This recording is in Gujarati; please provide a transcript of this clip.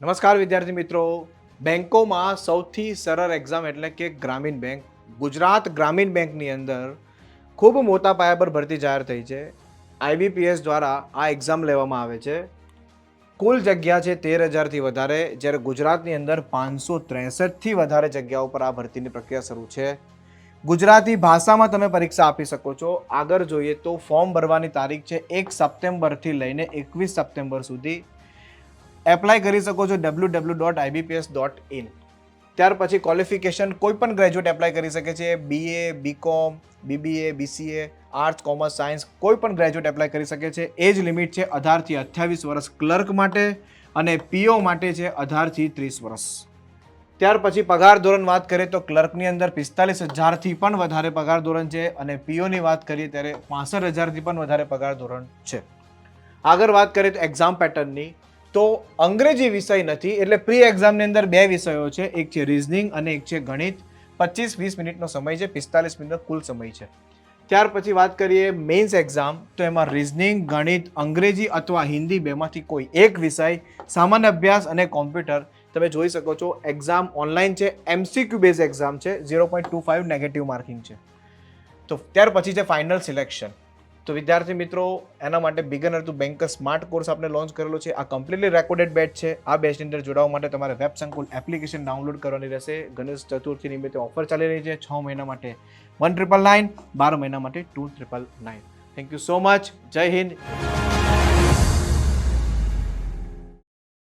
નમસ્કાર વિદ્યાર્થી મિત્રો. બેંકોમાં સૌથી સરળ એક્ઝામ એટલે કે ગ્રામીણ બેંક. ગુજરાત ગ્રામીણ બેંકની અંદર ખૂબ મોટા પાયા પર ભરતી જાહેર થઈ છે. આઈબીપીએસ દ્વારા આ એક્ઝામ લેવામાં આવે છે. કુલ જગ્યા છે તેર હજારથી વધારે. જ્યારે ગુજરાતની અંદર પાંચસો ત્રેસઠથી વધારે જગ્યાઓ પર આ ભરતીની પ્રક્રિયા શરૂ છે. ગુજરાતી ભાષામાં તમે પરીક્ષા આપી શકો છો. આગળ જોઈએ તો ફોર્મ ભરવાની તારીખ છે એક સપ્ટેમ્બરથી લઈને એકવીસ સપ્ટેમ્બર સુધી. એપ્લાય કરી શકો છો W W dot IBPS dot in ત્યાર પછી ક્વોલિફિકેશન કોઈ પણ ગ્રેજ્યુએટ એપ્લાય કરી શકે છે. BA BCom BBA BCA arts commerce science કોઈ પણ ગ્રેજ્યુએટ એપ્લાય કરી શકે છે. એજ લિમિટ છે અઢારથી અઠ્યાવીસ વર્ષ ક્લર્ક માટે અને પીઓ માટે છે અઢારથી ત્રીસ વર્ષ. ત્યાર પછી પગાર ધોરણ વાત કરીએ તો ક્લર્કની અંદર પિસ્તાલીસ હજારથી પણ વધારે પગાર ધોરણ છે અને પીઓની વાત કરીએ ત્યારે પાસઠ હજારથી પણ વધારે પગાર ધોરણ છે. આગળ વાત કરીએ તો એક્ઝામ પેટર્નની તો અંગ્રેજી વિષય નથી, એટલે પ્રી એક્ઝામની અંદર બે વિષયો છે. એક છે રિઝનિંગ અને એક છે ગણિત. પચીસ વીસ મિનિટનો સમય છે, પિસ્તાલીસ મિનિટનો કુલ સમય છે. ત્યાર પછી વાત કરીએ મેઇન્સ એક્ઝામ તો એમાં રિઝનિંગ ગણિત, અંગ્રેજી અથવા હિન્દી બેમાંથી કોઈ એક વિષય, સામાન્ય અભ્યાસ અને કોમ્પ્યુટર તમે જોઈ શકો છો એક્ઝામ ઓનલાઈન છે એમસીક્યુ બેઝ એક્ઝામ છે zero point two five negative marking છે. તો ત્યાર પછી છે ફાઇનલ સિલેક્શન તો વિદ્યાર્થી મિત્રો, એના માટે beginner to banker smart course આપણે લોન્ચ કરેલો છે. આ કમ્પ્લીટલી રેકોર્ડેડ બેચ છે. આ બેચની અંદર જોડાવા માટે તમારે વેબ સંકુલ એપ્લિકેશન ડાઉનલોડ કરવાની રહેશે. ગણેશ ચતુર્થી નિમિત્તે ઓફર ચાલી રહી છે છ મહિના માટે. વન ટ્રિપલ નાઇન બાર મહિના માટે two triple nine thank you so much જય હિન્દ.